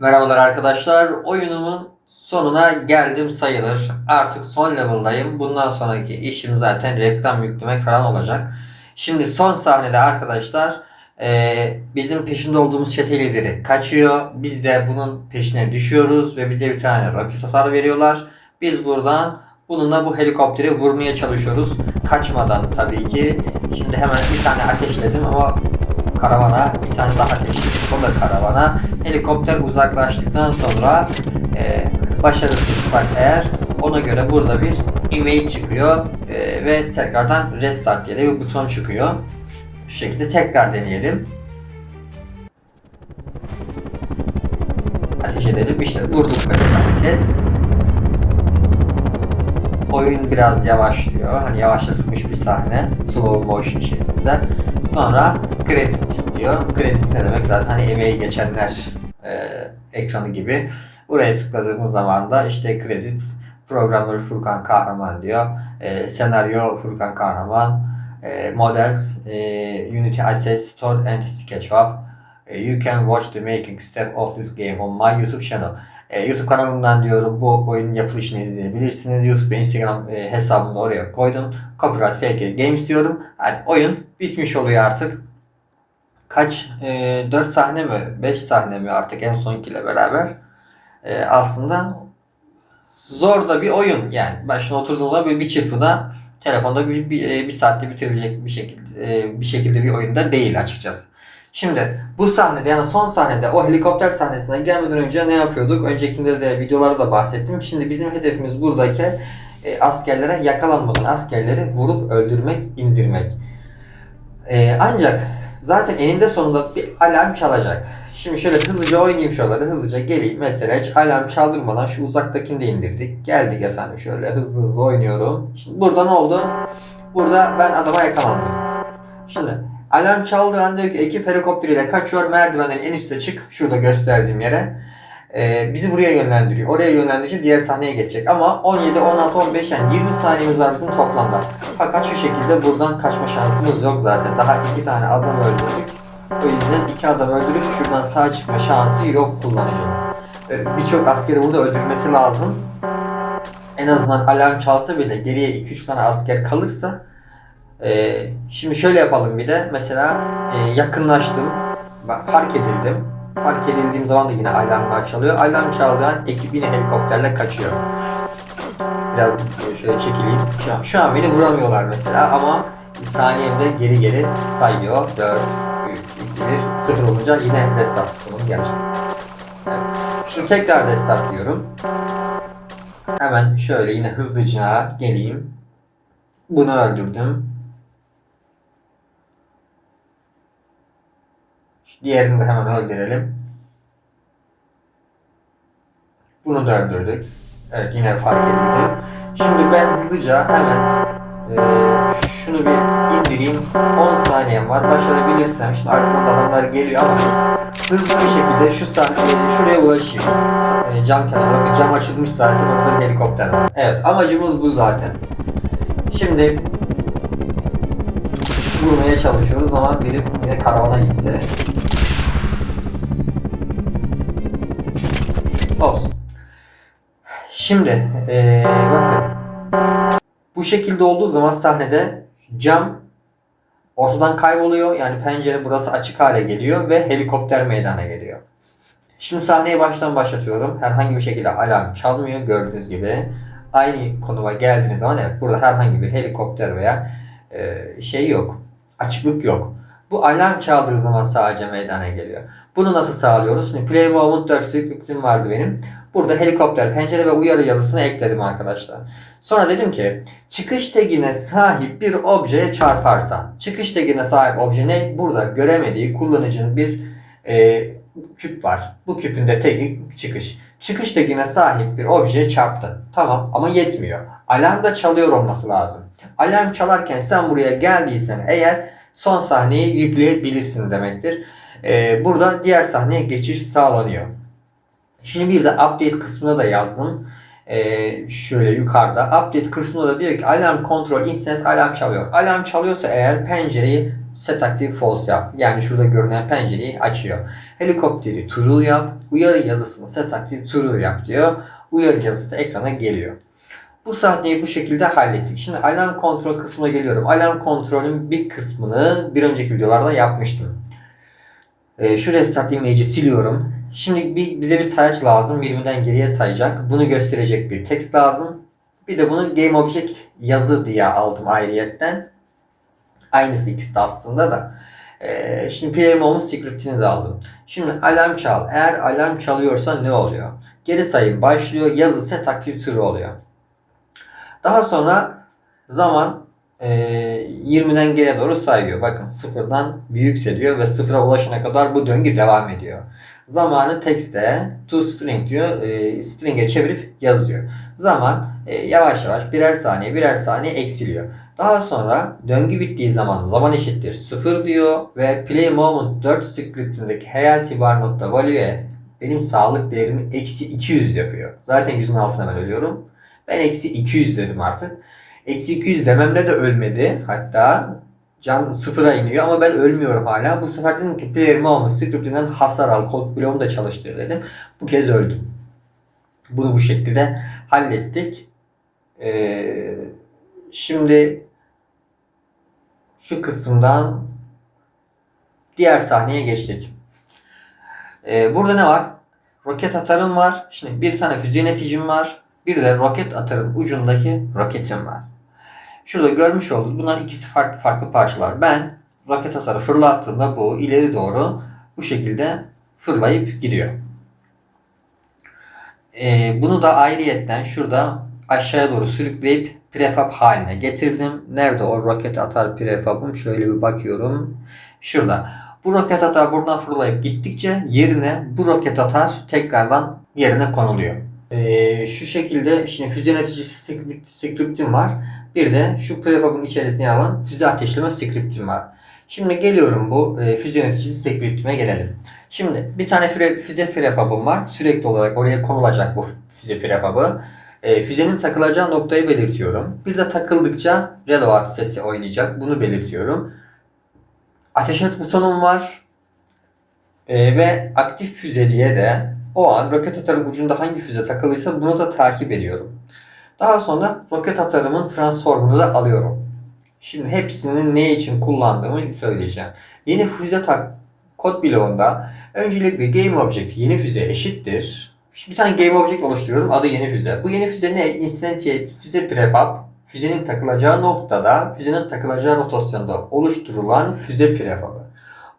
Merhabalar arkadaşlar. Oyunumun sonuna geldim sayılır. Artık son level'dayım. Bundan sonraki işim zaten reklam yüklemek falan olacak. Şimdi son sahnede arkadaşlar eee, bizim peşinde olduğumuz çete lideri kaçıyor. Biz de bunun peşine düşüyoruz ve bize bir tane roket atar veriyorlar. Biz buradan bununla bu helikopteri vurmaya çalışıyoruz. Kaçmadan tabii ki. Şimdi hemen bir tane ateşledim ama karavana bir tane daha ateşledim. O da karavana. Helikopter uzaklaştıktan sonra e, başarısızsak eğer ona göre burada bir e-mail çıkıyor e, ve tekrardan restart diye bir buton çıkıyor. Şu şekilde tekrar deneyelim. Ateş edelim. İşte vurduk mesela bir kez. Oyun biraz yavaşlıyor. Hani yavaşlatılmış bir sahne. Slow motion şeklinde. Sonra credits diyor. Credits ne demek? Zaten hani emeği geçenler e, ekranı gibi. Buraya tıkladığımız zaman da işte credits programları Furkan Kahraman diyor. E, senaryo Furkan Kahraman. E, models e, Unity Access Store and SketchUp. E, you can watch the making step of this game on my YouTube channel. E, YouTube kanalımdan diyorum bu oyunun yapılışını izleyebilirsiniz. YouTube ve Instagram e, hesabımı da oraya koydum. Copyright Fake Games diyorum. Yani oyun bitmiş oluyor artık. Kaç? E, 4 sahne mi? 5 sahne mi artık en sonkiyle beraber. E, aslında zor da bir oyun. Yani başına oturduğunda bir, bir çırpıda telefonda bir, bir, e, bir saatte bitirilecek bir şekilde e, bir şekilde bir oyunda değil açıkçası. Şimdi bu sahnede yani son sahnede o helikopter sahnesine gelmeden önce ne yapıyorduk? Öncekinde de videolarda da bahsettim. Şimdi bizim hedefimiz buradaki e, askerlere yakalanmadan askerleri vurup öldürmek, indirmek. E, ancak zaten eninde sonunda bir alarm çalacak. Şimdi şöyle hızlıca oynayayım şuraları hızlıca geleyim. Mesela hiç alarm çaldırmadan şu uzaktakini de indirdik. Geldik efendim şöyle hızlı hızlı oynuyorum. Şimdi burada ne oldu? Burada ben adama yakalandım. Şimdi alarm çaldığı an diyor ki ekip helikopteriyle kaçıyor merdivenlerin en üstte çık şurada gösterdiğim yere. Ee, bizi buraya yönlendiriyor. Oraya yönlendirici diğer sahneye geçecek. Ama 17, 16, 15 yani 20 saniyemiz var bizim toplamda. Fakat şu şekilde buradan kaçma şansımız yok zaten. Daha iki tane adam öldürdük. O yüzden iki adam öldürüp şuradan sağ çıkma şansı yok kullanıcının. Ee, Birçok askeri burada öldürmesi lazım. En azından alarm çalsa bile geriye 2-3 tane asker kalırsa ee, şimdi şöyle yapalım bir de mesela e, yakınlaştım. Bak fark edildim. Fark edildiğim zaman da yine alarmlar çalıyor. Alarm çaldığı ekip yine helikopterle kaçıyor. Biraz şöyle çekileyim. Şu an, şu an beni vuramıyorlar mesela ama saniyemde geri geri sayıyor. 4, 3, 2, 1, 0 olunca yine restart butonum gelecek. Evet. Tekrar restart diyorum. Hemen şöyle yine hızlıca geleyim. Bunu öldürdüm. Diğerini de hemen öldürelim. Bunu da öldürdük. Evet yine fark edildi. Şimdi ben hızlıca hemen eee, şunu bir indireyim. 10 saniyem var. Başarabilirsem şimdi arkadan da adamlar geliyor ama hızlı bir şekilde şu sahne şuraya ulaşayım. E, cam kenarı. Bakın cam açılmış zaten. Orada helikopter var. Evet amacımız bu zaten. Şimdi vurmaya çalışıyoruz ama biri yine karavana gitti. Olsun. Şimdi eee, bakın bu şekilde olduğu zaman sahnede cam ortadan kayboluyor. Yani pencere burası açık hale geliyor ve helikopter meydana geliyor. Şimdi sahneyi baştan başlatıyorum. Herhangi bir şekilde alarm çalmıyor gördüğünüz gibi. Aynı konuma geldiğiniz zaman evet burada herhangi bir helikopter veya e, şey yok. Açıklık yok. Bu alarm çaldığı zaman sadece meydana geliyor. Bunu nasıl sağlıyoruz? Şimdi Play Movement 4 scriptim vardı benim. Burada helikopter, pencere ve uyarı yazısını ekledim arkadaşlar. Sonra dedim ki çıkış tagine sahip bir objeye çarparsan. Çıkış tagine sahip obje ne? Burada göremediği kullanıcının bir e, küp var. Bu küpün de tagi çıkış. Çıkış tagine sahip bir objeye çarptın. Tamam ama yetmiyor. Alarm da çalıyor olması lazım. Alarm çalarken sen buraya geldiysen eğer son sahneyi yükleyebilirsin demektir. Ee, burada diğer sahneye geçiş sağlanıyor. Şimdi bir de update kısmına da yazdım. Ee, şöyle yukarıda update kısmında da diyor ki alarm control instance alarm çalıyor. Alarm çalıyorsa eğer pencereyi set active false yap. Yani şurada görünen pencereyi açıyor. Helikopteri true yap. Uyarı yazısını set active true yap diyor. Uyarı yazısı da ekrana geliyor. Bu sahneyi bu şekilde hallettik. Şimdi alarm kontrol kısmına geliyorum. Alarm kontrolün bir kısmını bir önceki videolarda yapmıştım. Ee, şu restart image'i siliyorum. Şimdi bir, bize bir sayaç lazım. 20'den geriye sayacak. Bunu gösterecek bir text lazım. Bir de bunu game object yazı diye aldım ayrıyetten. Aynısı ikisi de aslında da. Ee, şimdi PMO'nun scriptini de aldım. Şimdi alarm çal. Eğer alarm çalıyorsa ne oluyor? Geri sayım başlıyor. Yazı set active true oluyor. Daha sonra zaman e, 20'den geriye doğru sayıyor. Bakın sıfırdan yükseliyor ve sıfıra ulaşana kadar bu döngü devam ediyor. Zamanı text'e to string diyor. E, string'e çevirip yazıyor. Zaman e, yavaş yavaş birer saniye birer saniye eksiliyor. Daha sonra döngü bittiği zaman zaman eşittir 0 diyor ve play moment 4 scriptindeki hayal bar nokta value'ye benim sağlık değerimi eksi 200 yapıyor. Zaten yüzün altına ben ölüyorum. Ben eksi 200 dedim artık. Eksi 200 dememle de ölmedi. Hatta can sıfıra iniyor ama ben ölmüyorum hala. Bu sefer dedim ki player moment scriptinden hasar al. Kod bloğumu da çalıştır dedim. Bu kez öldüm. Bunu bu şekilde hallettik. Ee, şimdi şu kısımdan diğer sahneye geçtik. Ee, burada ne var? Roket atarım var. Şimdi bir tane füze yöneticim var. Bir de roket atarın ucundaki roketim var. Şurada görmüş olduğunuz bunlar ikisi farklı farklı parçalar. Ben roket atarı fırlattığımda bu ileri doğru bu şekilde fırlayıp gidiyor. Ee, bunu da ayrıyetten şurada aşağıya doğru sürükleyip prefab haline getirdim. Nerede o roket atar prefabım? Şöyle bir bakıyorum. Şurada. Bu roket atar buradan fırlayıp gittikçe yerine bu roket atar tekrardan yerine konuluyor. Ee, şu şekilde şimdi füze yöneticisi script- script'im var. Bir de şu prefabın içerisine alan füze ateşleme script'im var. Şimdi geliyorum bu e, füze yöneticisi script'ime gelelim. Şimdi bir tane füre, füze prefabım var. Sürekli olarak oraya konulacak bu füze prefabı. E, füzenin takılacağı noktayı belirtiyorum. Bir de takıldıkça reload sesi oynayacak. Bunu belirtiyorum. Ateş et butonum var. E, ve aktif füze diye de o an roket atarın ucunda hangi füze takılıysa bunu da takip ediyorum. Daha sonra roket atarımın transformunu da alıyorum. Şimdi hepsinin ne için kullandığımı söyleyeceğim. Yeni füze tak kod bloğunda öncelikle game object yeni füze eşittir. Şimdi bir tane game object oluşturuyorum. Adı yeni füze. Bu yeni füze ne? Instantiate füze prefab. Füzenin takılacağı noktada, füzenin takılacağı rotasyonda oluşturulan füze prefabı.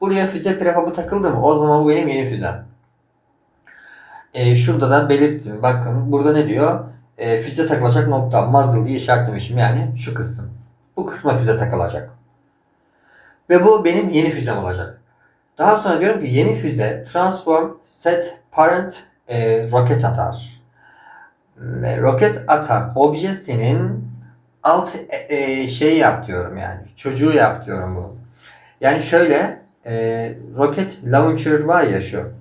Buraya füze prefabı takıldı mı? O zaman bu benim yeni füzem. Ee, şurada da belirttim. Bakın burada ne diyor? Ee, füze takılacak nokta muzzle diye işaretlemişim. Yani şu kısım. Bu kısma füze takılacak. Ve bu benim yeni füzem olacak. Daha sonra diyorum ki yeni füze transform set parent e, roket atar. Ve roket atar objesinin alt e, e, şey yap diyorum yani. Çocuğu yap diyorum bunu. Yani şöyle e, roket launcher var ya şu.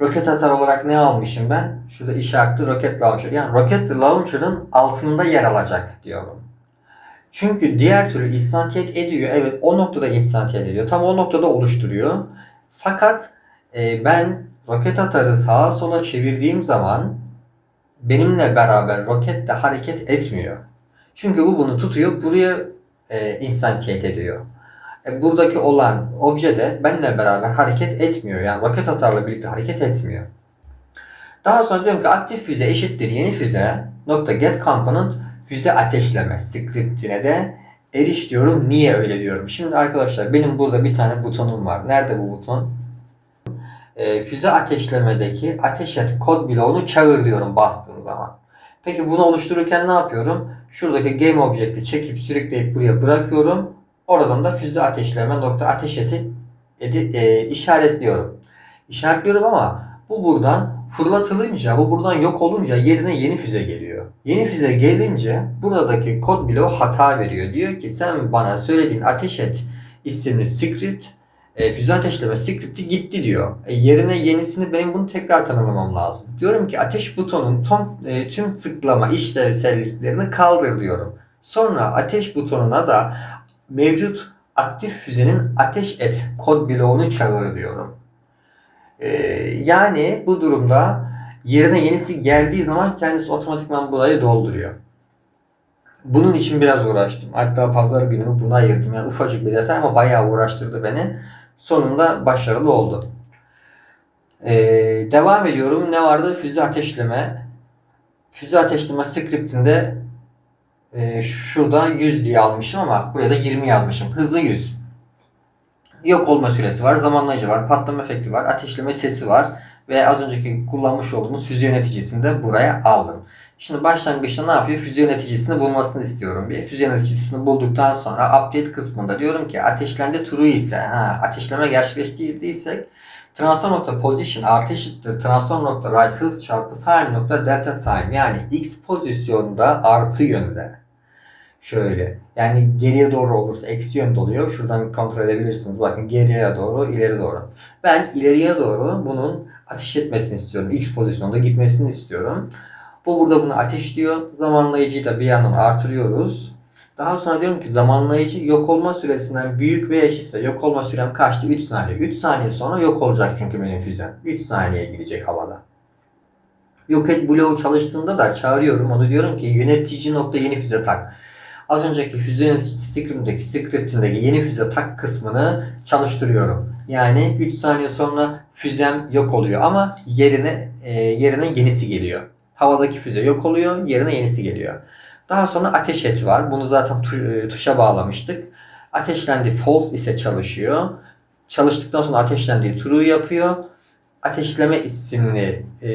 Roket atar olarak ne almışım ben? Şurada işaretli roket launcher. Yani roket launcher'ın altında yer alacak diyorum. Çünkü diğer türlü instantiate ediyor. Evet o noktada instantiate ediyor. Tam o noktada oluşturuyor. Fakat e, ben roket atarı sağa sola çevirdiğim zaman benimle beraber roket de hareket etmiyor. Çünkü bu bunu tutuyor. Buraya e, instantiate ediyor. E, buradaki olan obje de benimle beraber hareket etmiyor. Yani roket atarla birlikte hareket etmiyor. Daha sonra diyorum ki aktif füze eşittir yeni füze nokta get component füze ateşleme scriptine de eriş diyorum. Niye öyle diyorum? Şimdi arkadaşlar benim burada bir tane butonum var. Nerede bu buton? E, füze ateşlemedeki ateş et kod bloğunu çağır diyorum bastığım zaman. Peki bunu oluştururken ne yapıyorum? Şuradaki game object'i çekip sürükleyip buraya bırakıyorum. Oradan da füze ateşleme nokta ateş eti edi, e, işaretliyorum. İşaretliyorum ama bu buradan fırlatılınca, bu buradan yok olunca yerine yeni füze geliyor. Yeni füze gelince buradaki kod bloğu hata veriyor. Diyor ki sen bana söylediğin ateş et isimli script e, füze ateşleme script'i gitti diyor. E, yerine yenisini benim bunu tekrar tanımlamam lazım. Diyorum ki ateş butonun tom, e, tüm tıklama işlevselliklerini kaldır diyorum. Sonra ateş butonuna da mevcut aktif füzenin ateş et kod bloğunu çağır diyorum. Ee, yani bu durumda yerine yenisi geldiği zaman kendisi otomatikman burayı dolduruyor. Bunun için biraz uğraştım. Hatta pazar günümü buna ayırdım. Yani ufacık bir detay ama bayağı uğraştırdı beni. Sonunda başarılı oldu. Ee, devam ediyorum. Ne vardı? Füze ateşleme. Füze ateşleme scriptinde e, şurada 100 diye almışım ama buraya da 20 yazmışım. Hızı 100. Yok olma süresi var, zamanlayıcı var, patlama efekti var, ateşleme sesi var ve az önceki kullanmış olduğumuz füze yöneticisini de buraya aldım. Şimdi başlangıçta ne yapıyor? Füze yöneticisini bulmasını istiyorum. Bir füze yöneticisini bulduktan sonra update kısmında diyorum ki ateşlendi true ise, ha, ateşleme gerçekleştirdiysek transform nokta position artı eşittir transform nokta right hız çarpı time nokta delta time yani x pozisyonda artı yönde. Şöyle yani geriye doğru olursa eksi yönde oluyor. Şuradan kontrol edebilirsiniz. Bakın geriye doğru ileri doğru. Ben ileriye doğru bunun ateş etmesini istiyorum. X pozisyonda gitmesini istiyorum. Bu burada bunu ateşliyor. Zamanlayıcıyı da bir yandan artırıyoruz. Daha sonra diyorum ki zamanlayıcı yok olma süresinden büyük ve eşitse yok olma sürem kaçtı? 3 saniye. 3 saniye sonra yok olacak çünkü benim füzem. 3 saniye gidecek havada. Yok et bloğu çalıştığında da çağırıyorum. Onu diyorum ki yönetici nokta yeni füze tak. Az önceki füze yöneticisi script'indeki script'indeki yeni füze tak kısmını çalıştırıyorum. Yani 3 saniye sonra füzem yok oluyor ama yerine e, yerine yenisi geliyor. Havadaki füze yok oluyor, yerine yenisi geliyor. Daha sonra ateş et var. Bunu zaten e, tuşa bağlamıştık. Ateşlendi false ise çalışıyor. Çalıştıktan sonra ateşlendiği true yapıyor. Ateşleme isimli e,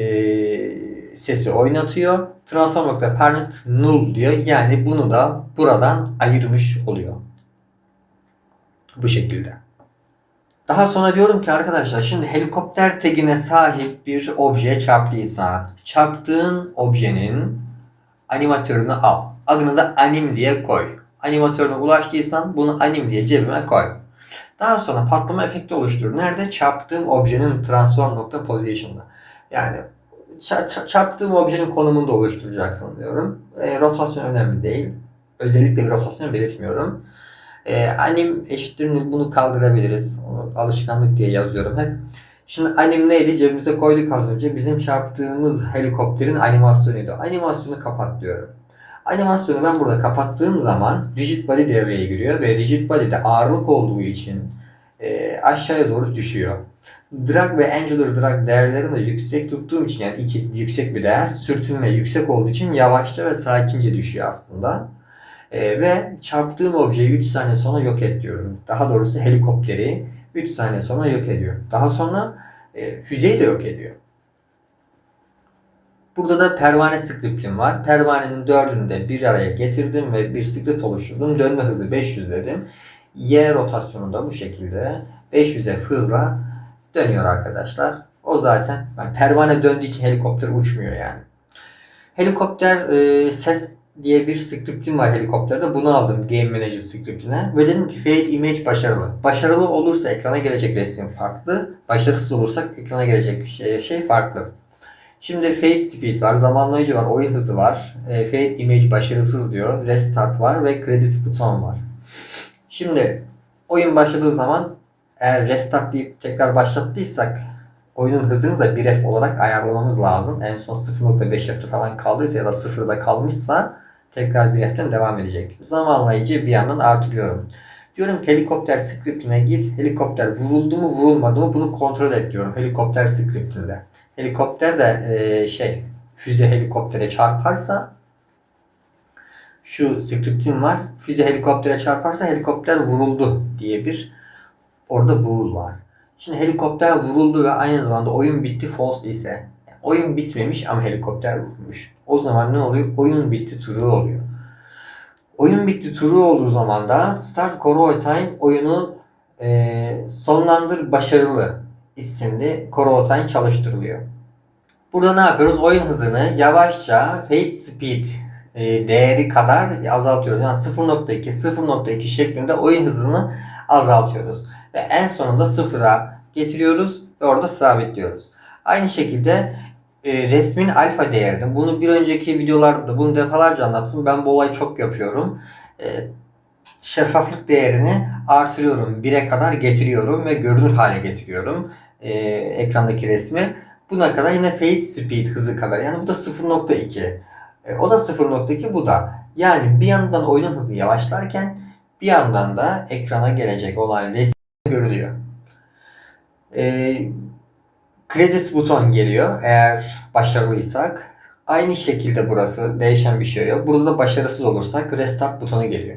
sesi oynatıyor. Transform.parent null diyor. Yani bunu da buradan ayırmış oluyor. Bu şekilde. Daha sonra diyorum ki arkadaşlar şimdi helikopter tagine sahip bir objeye çarptıysan çarptığın objenin animatörünü al. Adını da anim diye koy. Animatörüne ulaştıysan bunu anim diye cebime koy. Daha sonra patlama efekti oluştur. Nerede? Çarptığım objenin transform nokta position'da. Yani çarptığım objenin konumunu da oluşturacaksın diyorum. E, rotasyon önemli değil. Özellikle bir rotasyon belirtmiyorum. E, anim eşittir bunu kaldırabiliriz. Onu alışkanlık diye yazıyorum hep. Şimdi anim neydi? Cebimize koyduk az önce. Bizim çarptığımız helikopterin animasyonuydu. Animasyonu kapat diyorum. Animasyonu ben burada kapattığım zaman rigid body devreye giriyor ve rigid body'de ağırlık olduğu için e, aşağıya doğru düşüyor. Drag ve angular drag değerlerini de yüksek tuttuğum için yani iki yüksek bir değer sürtünme yüksek olduğu için yavaşça ve sakince düşüyor aslında. E, ve çarptığım objeyi 3 saniye sonra yok et diyorum. Daha doğrusu helikopteri 3 saniye sonra yok ediyor. Daha sonra e, füzeyi de yok ediyor. Burada da pervane scriptim var. Pervanenin dördünü de bir araya getirdim ve bir script oluşturdum. Dönme hızı 500 dedim. Y rotasyonu da bu şekilde 500'e hızla dönüyor arkadaşlar. O zaten yani pervane döndüğü için helikopter uçmuyor yani. Helikopter e, ses diye bir scriptim var helikopterde. Bunu aldım Game Manager scriptine. Ve dedim ki Fade Image başarılı. Başarılı olursa ekrana gelecek resim farklı. Başarısız olursak ekrana gelecek şey, şey farklı. Şimdi Fade Speed var, zamanlayıcı var, oyun hızı var. E, Fade Image başarısız diyor. Restart var ve Credits buton var. Şimdi oyun başladığı zaman eğer restart deyip tekrar başlattıysak oyunun hızını da 1F olarak ayarlamamız lazım. En son 0.5F'te falan kaldıysa ya da 0'da kalmışsa tekrar 1F'ten devam edecek. Zamanlayıcı bir yandan artırıyorum. Diyorum ki helikopter scriptine git. Helikopter vuruldu mu vurulmadı mı bunu kontrol et diyorum helikopter scriptinde. Helikopter de e, şey füze helikoptere çarparsa şu scriptim var. Füze helikoptere çarparsa helikopter vuruldu diye bir orada bool var. Şimdi helikopter vuruldu ve aynı zamanda oyun bitti false ise oyun bitmemiş ama helikopter vurulmuş. O zaman ne oluyor? Oyun bitti true oluyor. Oyun bitti true olduğu zaman da start Coroi time oyunu e, sonlandır başarılı isimli Coroi time çalıştırılıyor. Burada ne yapıyoruz? Oyun hızını yavaşça fade speed e, değeri kadar azaltıyoruz. Yani 0.2 0.2 şeklinde oyun hızını azaltıyoruz. Ve en sonunda sıfıra getiriyoruz ve orada sabitliyoruz. Aynı şekilde e, resmin alfa değerinde. Bunu bir önceki videolarda bunu defalarca anlattım. Ben bu olayı çok yapıyorum. E, şeffaflık değerini artırıyorum. 1'e kadar getiriyorum ve görünür hale getiriyorum e, ekrandaki resmi. Buna kadar yine fade speed hızı kadar. Yani bu da 0.2. E, o da 0.2 bu da. Yani bir yandan oyunun hızı yavaşlarken bir yandan da ekrana gelecek olan resim görülüyor. E, credits buton geliyor eğer başarılıysak. Aynı şekilde burası değişen bir şey yok. Burada da başarısız olursak restart butonu geliyor.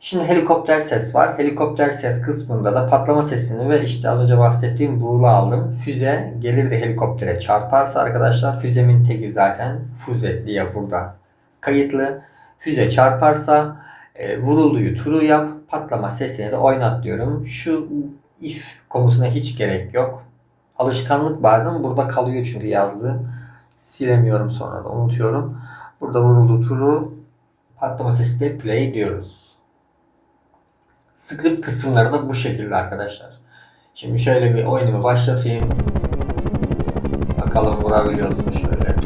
Şimdi helikopter ses var. Helikopter ses kısmında da patlama sesini ve işte az önce bahsettiğim buğulu aldım. Füze gelir de helikoptere çarparsa arkadaşlar füzemin teki zaten füze diye burada kayıtlı. Füze çarparsa e, vurulduyu turu yap patlama sesini de oynat diyorum. Şu if komutuna hiç gerek yok. Alışkanlık bazen burada kalıyor çünkü yazdığım. Silemiyorum sonra da unutuyorum. Burada vuruldu turu patlama sesi de play diyoruz. Script kısımları da bu şekilde arkadaşlar. Şimdi şöyle bir oyunumu başlatayım. Bakalım vurabiliyoruz mu şöyle.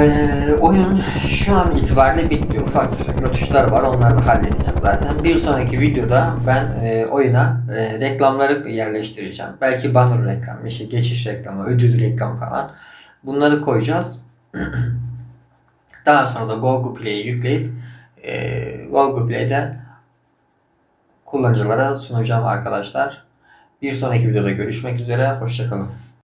Ee, oyun şu an itibariyle bitti. Ufak tefek rötuşlar var. Onları da halledeceğim zaten. Bir sonraki videoda ben e, oyuna e, reklamları yerleştireceğim. Belki banner reklamı, işte geçiş reklamı, ödül reklamı falan. Bunları koyacağız. Daha sonra da Google Play'i yükleyip e, Google Play'de kullanıcılara sunacağım arkadaşlar. Bir sonraki videoda görüşmek üzere. Hoşçakalın.